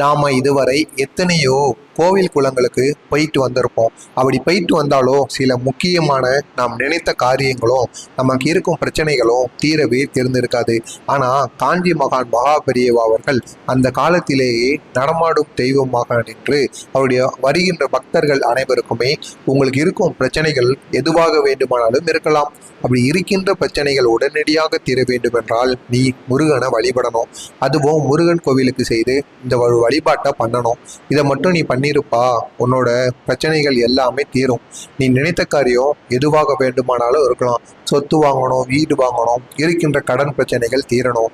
நாம் இதுவரை எத்தனையோ கோவில் குளங்களுக்கு போயிட்டு வந்திருப்போம். அப்படி போயிட்டு வந்தாலோ சில முக்கியமான நாம் நினைத்த காரியங்களும் நமக்கு இருக்கும் பிரச்சனைகளும் தீரவே தெரிந்திருக்காது. ஆனால் காஞ்சி மகான் மகாபெரியவா அவர்கள் அந்த காலத்திலேயே நடமாடும் தெய்வமாக நின்று அவருடைய வருகின்ற பக்தர்கள் அனைவருக்குமே உங்களுக்கு இருக்கும் பிரச்சனைகள் எதுவாக வேண்டுமானாலும் இருக்கலாம். அப்படி இருக்கின்ற பிரச்சனைகள் உடனடியாக தீர வேண்டும் என்றால் நீ முருகனை வழிபடணும். அதுவும் முருகன் கோவிலுக்கு செய்து இந்த ஒரு வழிபாட்டை பண்ணணும். இதை மட்டும் நீ பண்ணியிருப்பா உன்னோட பிரச்சனைகள் எல்லாமே தீரும். நீ நினைத்த காரியம் எதுவாக வேண்டுமானாலும் இருக்கலாம். சொத்து வாங்கணும் வீடு வாங்கணும் இருக்கின்ற கடன் பிரச்சனைகள் தீரணும்.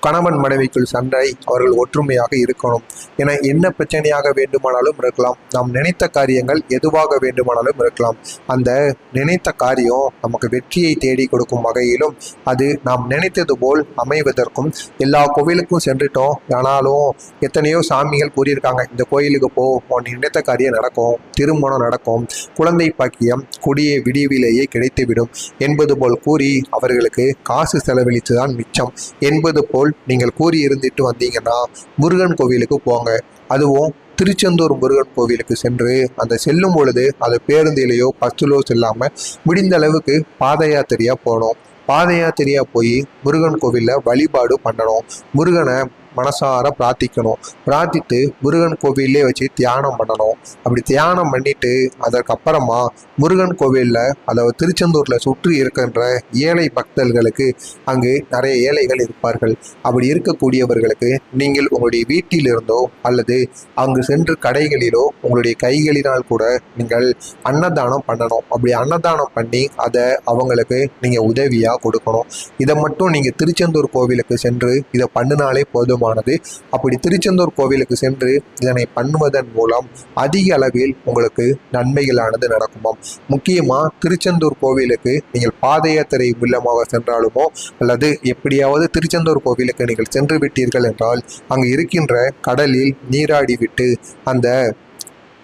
கணவன் மனைவிக்குள் சண்டை அவர்கள் ஒற்றுமையாக இருக்கணும். என என்ன பிரச்சனையாக வேண்டுமானாலும் இருக்கலாம். நாம் நினைத்த காரியங்கள் எதுவாக வேண்டுமானாலும் இருக்கலாம். அந்த நினைத்த காரியம் நமக்கு வெற்றியை தேடி கொடுக்கும் வகையிலும் அது நாம் நினைத்தது போல் அமைவதற்கும் எல்லா கோவிலுக்கும் சென்றுட்டோம். ஆனாலும் எத்தனையோ சாமிகள் கூறியிருக்காங்க இந்த கோயிலுக்கு போ உன் நினைத்த காரியம் நடக்கும் திருமணம் நடக்கும் குழந்தை பாக்கியம் கொடிய விடிவிலேயே கிடைத்துவிடும் என்பது போல் கூறி அவர்களுக்கு காசு செலவழித்துதான் மிச்சம். என்பது போல் நீங்கள் கூறி இருந்துட்டு வந்தீங்கன்னா முருகன் கோவிலுக்கு போங்க. அதுவும் திருச்செந்தூர் முருகன் கோவிலுக்கு சென்று அந்த செல்லும் பொழுது அது பேருந்திலேயோ பஸ்ஸிலோ செல்லாமல் முடிந்த அளவுக்கு பாத யாத்திரையாக போகணும். பாத யாத்திரையாக போய் முருகன் கோவிலில் வழிபாடு பண்ணணும். முருகனை மனசார பிரார்த்திக்கணும். பிரார்த்தித்து முருகன் கோவிலே வச்சு தியானம் பண்ணணும். அப்படி தியானம் பண்ணிட்டு அதற்கப்புறமா முருகன் கோவிலில் அதாவது திருச்செந்தூரில் சுற்றி இருக்கின்ற ஏழை பக்தர்களுக்கு அங்கு நிறைய ஏழைகள் இருப்பார்கள். அப்படி இருக்கக்கூடியவர்களுக்கு நீங்கள் உங்களுடைய வீட்டிலிருந்தோ அல்லது அங்கு சென்று கடைகளிலோ உங்களுடைய கைகளினால் கூட நீங்கள் அன்னதானம் பண்ணணும். அப்படி அன்னதானம் பண்ணி அதை அவங்களுக்கு நீங்கள் உதவியாக கொடுக்கணும். இதை மட்டும் நீங்கள் திருச்செந்தூர் கோவிலுக்கு சென்று இதை பண்ணினாலே முக்கியமானது அப்படி திருச்செந்தூர் கோவிலுக்கு சென்று இதனை பண்ணுவதன் மூலம் அதிக அளவில் உங்களுக்கு நன்மைகளானது நடக்குமாம். முக்கியமாக திருச்செந்தூர் கோவிலுக்கு நீங்கள் பாத யாத்திரை மூலமாக சென்றாலுமோ அல்லது எப்படியாவது திருச்செந்தூர் கோவிலுக்கு நீங்கள் சென்று விட்டீர்கள் என்றால் அங்கு இருக்கின்ற கடலில் நீராடி விட்டு அந்த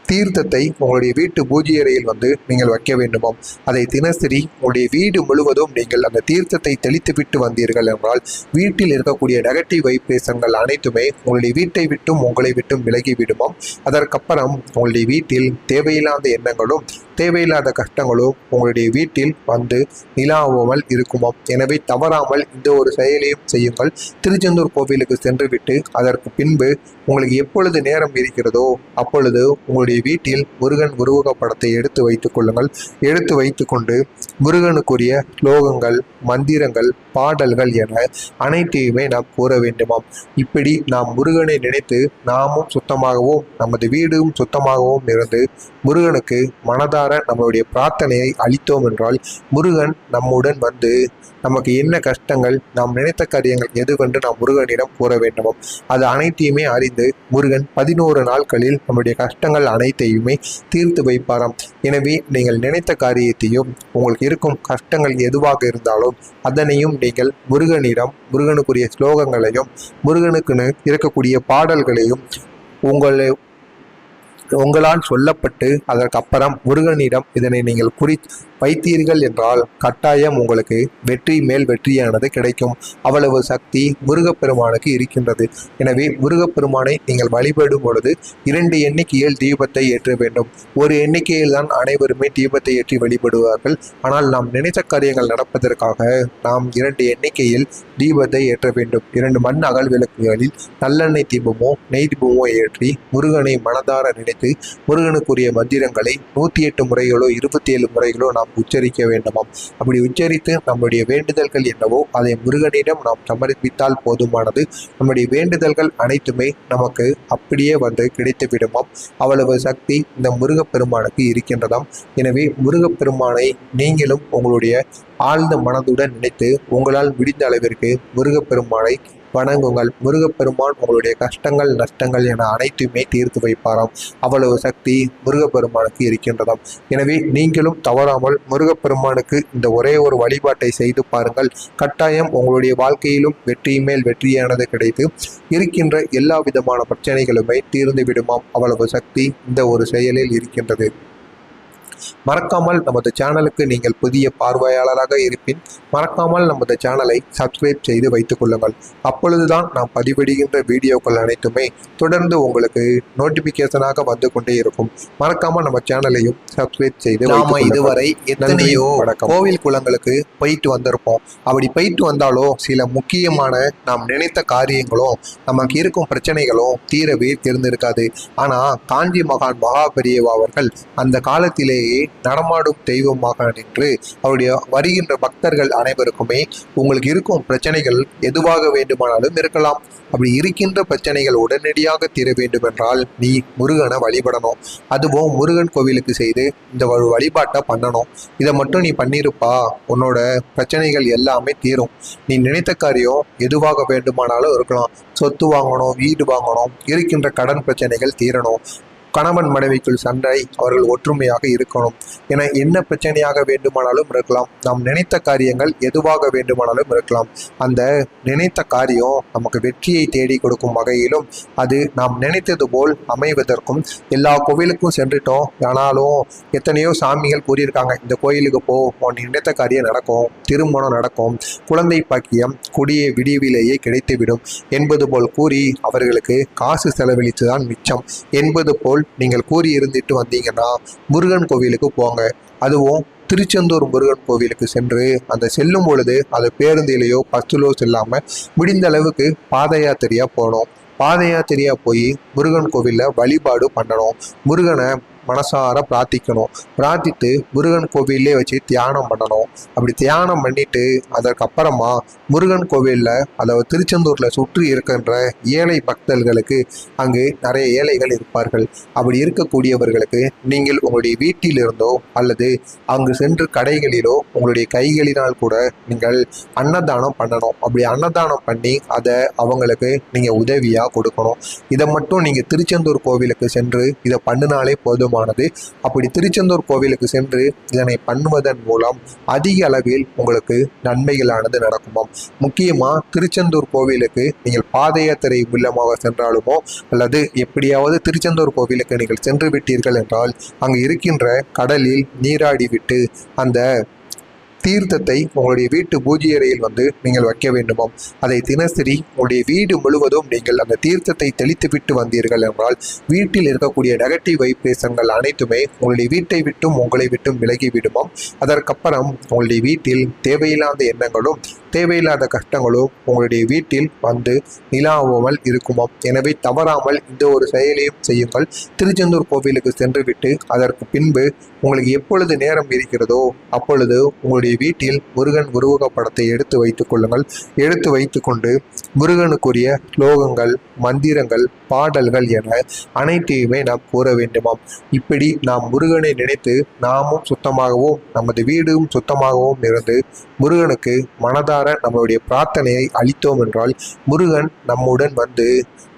தீர்த்தத்தை உங்களுடைய வீட்டு பூஜை அறையில் வந்து நீங்கள் வைக்க வேண்டுமாம். அதை தினசரி உங்களுடைய வீடு முழுவதும் நீங்கள் அந்த தீர்த்தத்தை தெளித்து விட்டு வந்தீர்கள் என்றால் வீட்டில் இருக்கக்கூடிய நெகட்டிவ் வைப்ரேஷன்கள் அனைத்துமே உங்களுடைய வீட்டை விட்டும் உங்களை விட்டும் விலகி விடுமாம். அதற்கப்புறம் உங்களுடைய வீட்டில் தேவையில்லாத எண்ணங்களும் தேவையில்லாத கஷ்டங்களோ உங்களுடைய வீட்டில் வந்து நிலாவாமல் இருக்குமாம். எனவே தவறாமல் இந்த ஒரு செயலையும் செய்யுங்கள். திருச்செந்தூர் கோவிலுக்கு சென்றுவிட்டு அதற்கு பின்பு உங்களுக்கு எப்பொழுது நேரம் இருக்கிறதோ அப்பொழுது உங்களுடைய வீட்டில் முருகன் உருவக படத்தை எடுத்து வைத்துக் கொள்ளுங்கள். எடுத்து வைத்துக்கொண்டு முருகனுக்குரிய ஸ்லோகங்கள் மந்திரங்கள் பாடல்கள் என அனைத்தையுமே நாம் கூற வேண்டுமாம். இப்படி நாம் முருகனை நினைத்து நாமும் சுத்தமாகவும் நமது வீடும் சுத்தமாகவும் இருந்து முருகனுக்கு மனதார நம்மளுடைய பிரார்த்தனையை அளித்தோம் என்றால் முருகன் நம்முடன் வந்து நமக்கு என்ன கஷ்டங்கள் நாம் நினைத்த காரியங்கள் எதுவென்று நாம் முருகனிடம் கூற வேண்டுமாம். அது அனைத்தையுமே அறிந்து முருகன் பதினோரு நாட்களில் நம்முடைய கஷ்டங்கள் அனைத்தையுமே தீர்த்து வைப்பாராம். எனவே நீங்கள் நினைத்த காரியத்தையும் உங்களுக்கு இருக்கும் கஷ்டங்கள் எதுவாக இருந்தாலும் அதனையும் நீங்கள் முருகனிடம் முருகனுக்குரிய ஸ்லோகங்களையும் முருகனுக்குன்னு இருக்கக்கூடிய பாடல்களையும் உங்களை உங்களால் சொல்லப்பட்டு அதற்கப்புறம் முருகனிடம் இதனை நீங்கள் குறி வைத்தீர்கள் என்றால் கட்டாயம் உங்களுக்கு வெற்றி மேல் வெற்றியானது கிடைக்கும். அவ்வளவு சக்தி முருகப்பெருமானுக்கு இருக்கின்றது. எனவே முருகப்பெருமானை நீங்கள் வழிபடும் பொழுது இரண்டு எண்ணிக்கையில் தீபத்தை ஏற்ற வேண்டும். ஒரு எண்ணிக்கையில் தான் அனைவருமே தீபத்தை ஏற்றி வழிபடுவார்கள். ஆனால் நாம் நினைத்த காரியங்கள் நடப்பதற்காக நாம் இரண்டு எண்ணிக்கையில் தீபத்தை ஏற்ற வேண்டும். இரண்டு மண் அகல் விளக்குகளில் நல்லெண்ணெய் தீபமோ நெய் தீபமோ ஏற்றி முருகனை மனதார நினைத்து முருகனுக்குரிய மந்திரங்களை நூற்றி எட்டு முறைகளோ இருபத்தி ஏழு முறைகளோ நாம் உச்சரிக்க வேண்டுமாம் அப்படி உச்சரித்து நம்முடைய வேண்டுதல்கள் என்னவோ அதை முருகனிடம் நாம் சமர்ப்பித்தால் போதுமானது. நம்முடைய வேண்டுதல்கள் அனைத்துமே நமக்கு அப்படியே வந்து கிடைத்து விடுமாம் அவ்வளவு சக்தி இந்த முருகப்பெருமானுக்கு இருக்கின்றதாம். எனவே முருகப்பெருமானை நீங்களும் உங்களுடைய ஆழ்ந்த மனதுடன் நினைத்து உங்களால் முடிந்த அளவிற்கு முருகப்பெருமானை வணங்குங்கள். முருகப்பெருமான் உங்களுடைய கஷ்டங்கள் நஷ்டங்கள் என அனைத்துமே தீர்த்து வைப்பாராம். அவ்வளவு சக்தி முருகப்பெருமானுக்கு இருக்கின்றதாம். எனவே நீங்களும் தவறாமல் முருகப்பெருமானுக்கு இந்த ஒரே ஒரு வழிபாட்டை செய்து பாருங்கள். கட்டாயம் உங்களுடைய வாழ்க்கையிலும் வெற்றி மேல் வெற்றியானது கிடைத்து இருக்கின்ற எல்லா விதமான பிரச்சனைகளுமே தீர்ந்து விடுமாம். அவ்வளவு சக்தி இந்த ஒரு செயலில் இருக்கின்றது. மறக்காமல் நமது சேனலுக்கு நீங்கள் புதிய பார்வையாளராக இருப்பின் மறக்காமல் நமது சேனலை சப்ஸ்கிரைப் செய்து வைத்துக் கொள்ளுங்கள் அப்பொழுதுதான் நாம் பதிவிடுகின்ற வீடியோக்கள் அனைத்துமே தொடர்ந்து உங்களுக்கு நோட்டிபிகேஷனாக வந்து கொண்டே இருக்கும் மறக்காம நம்ம சேனலையும் சப்ஸ்கிரைப் செய்து நாம. இதுவரை எத்தனையோ. கோவில் குளங்களுக்கு போயிட்டு வந்திருப்போம் அப்படி போயிட்டு வந்தாலும் சில முக்கியமான நாம் நினைத்த காரியங்களும் நமக்கு இருக்கும் பிரச்சனைகளும் தீரவே தெரிந்திருக்காது ஆனா காஞ்சி மகான் மகாபெரியவா அவர்கள் அந்த காலத்திலேயே நடமாடும் தெய்வமாக நின்று அவருடைய வருகின்ற பக்தர்கள் அனைவருக்குமே உங்களுக்கு இருக்கும் பிரச்சனைகள் எதுவாக வேண்டுமானாலும் இருக்கலாம். அப்படி இருக்கின்ற பிரச்சனைகள் உடனடியாக தீர வேண்டும் என்றால் நீ முருகனை வழிபடணும். அதுவும் முருகன் கோவிலுக்கு செய்து இந்த ஒரு வழிபாட்டை பண்ணணும். இதை மட்டும் நீ பண்ணியிருப்பா உன்னோட பிரச்சனைகள் எல்லாமே தீரும். நீ நினைத்த காரியம் எதுவாக வேண்டுமானாலும் இருக்கலாம். சொத்து வாங்கணும் வீடு வாங்கணும் இருக்கின்ற கடன் பிரச்சனைகள் தீரணும். கணவன் மனைவிக்குள் சண்டை அவர்கள் ஒற்றுமையாக இருக்கணும். என என்ன பிரச்சனையாக வேண்டுமானாலும் இருக்கலாம். நாம் நினைத்த காரியங்கள் எதுவாக வேண்டுமானாலும் இருக்கலாம். அந்த நினைத்த காரியம் நமக்கு வெற்றியை தேடி கொடுக்கும் வகையிலும் அது நாம் நினைத்தது போல் அமைவதற்கும் எல்லா கோவிலுக்கும் சென்றுட்டோம். ஆனாலும் எத்தனையோ சாமிகள் கூறியிருக்காங்க இந்த கோயிலுக்கு போ உன் நினைத்த காரியம் நடக்கும் திருமணம் நடக்கும் குழந்தை பாக்கியம் குடிய விடிவிலேயே கிடைத்துவிடும் என்பது போல் கூறி அவர்களுக்கு காசு செலவழித்து தான் மிச்சம். என்பது போல் நீங்கள் கூறி இருந்துட்டு வந்தீங்கன்னா முருகன் கோவிலுக்கு போங்க. அதுவும் திருச்செந்தூர் முருகன் கோவிலுக்கு சென்று அந்த செல்லும் பொழுது அது பேருந்திலேயோ பஸ்ஸிலோ செல்லாமல் முடிந்த அளவுக்கு பாத யாத்திரையாக போகணும் பாத யாத்திரையாக போய் முருகன் கோவிலில் வழிபாடு பண்ணணும். முருகனை மனசார பிரார்த்திக்கணும். பிரார்த்தித்து முருகன் கோவிலே வச்சு தியானம் பண்ணணும். அப்படி தியானம் பண்ணிட்டு அதற்கப்புறமா முருகன் கோவிலில் அதாவது திருச்செந்தூரில் சுற்றி இருக்கின்ற ஏழை பக்தர்களுக்கு அங்கு நிறைய ஏழைகள் இருப்பார்கள். அப்படி இருக்கக்கூடியவர்களுக்கு நீங்கள் உங்களுடைய வீட்டிலிருந்தோ அல்லது அங்கு சென்று கடைகளிலோ உங்களுடைய கைகளினால் கூட நீங்கள் அன்னதானம் பண்ணணும். அப்படி அன்னதானம் பண்ணி அதை அவங்களுக்கு நீங்கள் உதவியாக கொடுக்கணும். இதை மட்டும் நீங்கள் திருச்செந்தூர் கோவிலுக்கு சென்று இதை பண்ணினாலே போதுமானது அப்படி திருச்செந்தூர் கோவிலுக்கு சென்று இதனை பண்ணுவதன் மூலம் அதிக அளவில் உங்களுக்கு நன்மைகளானது நடக்குமாம். முக்கியமாக திருச்செந்தூர் கோவிலுக்கு நீங்கள் பாத யாத்திரை மூலமாக சென்றாலுமோ அல்லது எப்படியாவது திருச்செந்தூர் கோவிலுக்கு நீங்கள் சென்று விட்டீர்கள் என்றால் அங்கு இருக்கின்ற கடலில் நீராடி விட்டு அந்த தீர்த்தத்தை உங்களுடைய வீட்டு பூஜை அறையில் வந்து நீங்கள் வைக்க வேண்டுமாம் அதை தினசரி உங்களுடைய வீடு முழுவதும் நீங்கள் அந்த தீர்த்தத்தை தெளித்து விட்டு வந்தீர்கள் என்றால் வீட்டில் இருக்கக்கூடிய நெகட்டிவ் வைப்ரேஷன்கள் அனைத்துமே உங்களுடைய வீட்டை விட்டும் உங்களை விட்டும் விலகி விடுமாம் அதற்கப்புறம் உங்களுடைய வீட்டில் தேவையில்லாத எண்ணங்களும் தேவையில்லாத கஷ்டங்களோ உங்களுடைய வீட்டில் வந்து நிலாவாமல் இருக்குமாம். எனவே தவறாமல் இந்த ஒரு செயலையும் செய்யுங்கள். திருச்செந்தூர் கோவிலுக்கு சென்றுவிட்டு அதற்கு பின்பு உங்களுக்கு எப்பொழுது நேரம் இருக்கிறதோ அப்பொழுது உங்களுடைய வீட்டில் முருகன் உருவகப்படத்தை எடுத்து வைத்துக் கொள்ளுங்கள். எடுத்து வைத்துக்கொண்டு முருகனுக்குரிய ஸ்லோகங்கள் மந்திரங்கள் பாடல்கள் என அனைத்தையுமே நாம் கூற வேண்டுமாம். இப்படி நாம் முருகனை நினைத்து நாமும் சுத்தமாகவும் நமது வீடும் சுத்தமாகவும் இருந்து முருகனுக்கு மனதார நம்மளுடைய பிரார்த்தனையை அளித்தோம் என்றால் முருகன் நம்முடன் வந்து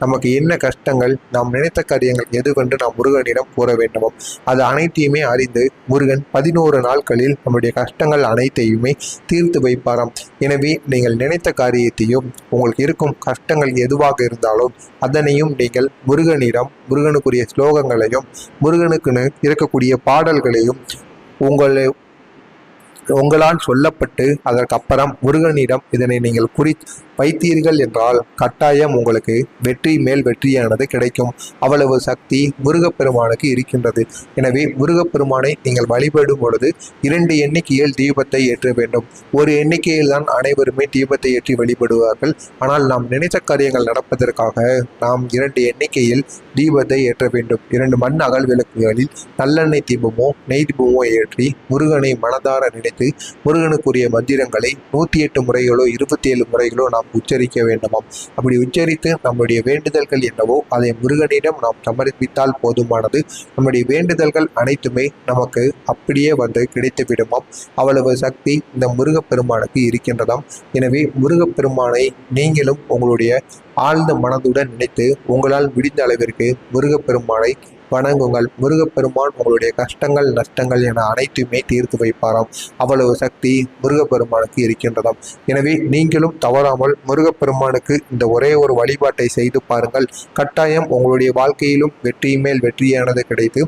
நமக்கு என்ன கஷ்டங்கள் நாம் நினைத்த காரியங்கள் எதுவென்று நாம் முருகனிடம் கூற வேண்டுமோ அது அனைத்தையுமே அறிந்து முருகன் பதினோரு நாட்களில் நம்முடைய கஷ்டங்கள் அனைத்தையுமே தீர்த்து வைப்பாராம். எனவே நீங்கள் நினைத்த காரியத்தையும் உங்களுக்கு இருக்கும் கஷ்டங்கள் எதுவாக இருந்தாலும் அதனையும் நீங்கள் முருகனிடம் முருகனுக்குரிய ஸ்லோகங்களையும் முருகனுக்குன்னு இருக்கக்கூடிய பாடல்களையும் உங்களை உங்களால் சொல்லப்பட்டு அதற்கப்புறம் முருகனிடம் இதனை நீங்கள் குறி வைத்தீர்கள் என்றால் கட்டாயம் உங்களுக்கு வெற்றி மேல் வெற்றியானது கிடைக்கும். அவ்வளவு சக்தி முருகப்பெருமானுக்கு இருக்கின்றது. எனவே முருகப்பெருமானை நீங்கள் வழிபடும் பொழுது இரண்டு எண்ணிக்கையில் தீபத்தை ஏற்ற வேண்டும். ஒரு எண்ணிக்கையில் தான் அனைவருமே தீபத்தை ஏற்றி வழிபடுவார்கள். ஆனால் நாம் நினைத்த காரியங்கள் நடப்பதற்காக நாம் இரண்டு எண்ணிக்கையில் தீபத்தை ஏற்ற வேண்டும். இரண்டு மண் அகல் விளக்குகளில் நல்லெண்ணெய் தீபமோ நெய் தீபமோ ஏற்றி முருகனை மனதார நினைத்து முருகனுக்குரிய மந்திரங்களை நூற்றி எட்டு முறைகளோ இருபத்தி ஏழு முறைகளோ நாம் உச்சரிக்க வேண்டுமாம். அப்படி உச்சரித்து நம்முடைய வேண்டுதல்கள் என்னவோ அதை முருகனிடம் நாம் சமர்ப்பித்தால் போதுமானது. நம்முடைய வேண்டுதல்கள் அனைத்துமே நமக்கு அப்படியே வந்து கிடைத்து விடுமாம் அவ்வளவு சக்தி இந்த முருகப்பெருமானுக்கு இருக்கின்றதாம். எனவே முருகப்பெருமானை நீங்களும் உங்களுடைய ஆழ்ந்த மனதுடன் நினைத்து உங்களால் முடிந்த அளவிற்கு முருகப்பெருமானை வணங்குங்கள். முருகப்பெருமான் உங்களுடைய கஷ்டங்கள் நஷ்டங்கள் என அனைத்துமே தீர்த்து வைப்பாராம். அவ்வளவு சக்தி முருகப்பெருமானுக்கு இருக்கின்றதாம். எனவே நீங்களும் தவறாமல் முருகப்பெருமானுக்கு இந்த ஒரே ஒரு வழிபாட்டை செய்து பாருங்கள். கட்டாயம் உங்களுடைய வாழ்க்கையிலும் வெற்றி மேல் வெற்றியானது கிடைத்து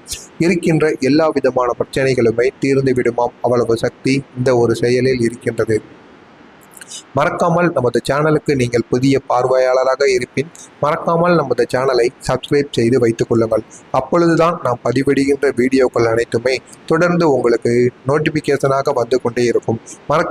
இருக்கின்ற எல்லா விதமான பிரச்சனைகளுமே தீர்ந்து விடுமாம். அவ்வளவு சக்தி இந்த ஒரு செயலில் இருக்கின்றது. மறக்காமல் நமது சேனலுக்கு நீங்கள் புதிய பார்வையாளராக இருப்பின் மறக்காமல் நமது சேனலை சப்ஸ்கிரைப் செய்து வைத்துக் கொள்ளுங்கள். அப்பொழுதுதான் நாம் பதிவிடுகின்ற வீடியோக்கள் அனைத்துமே தொடர்ந்து உங்களுக்கு நோட்டிபிகேஷனாக வந்து கொண்டே இருக்கும். மறக்காம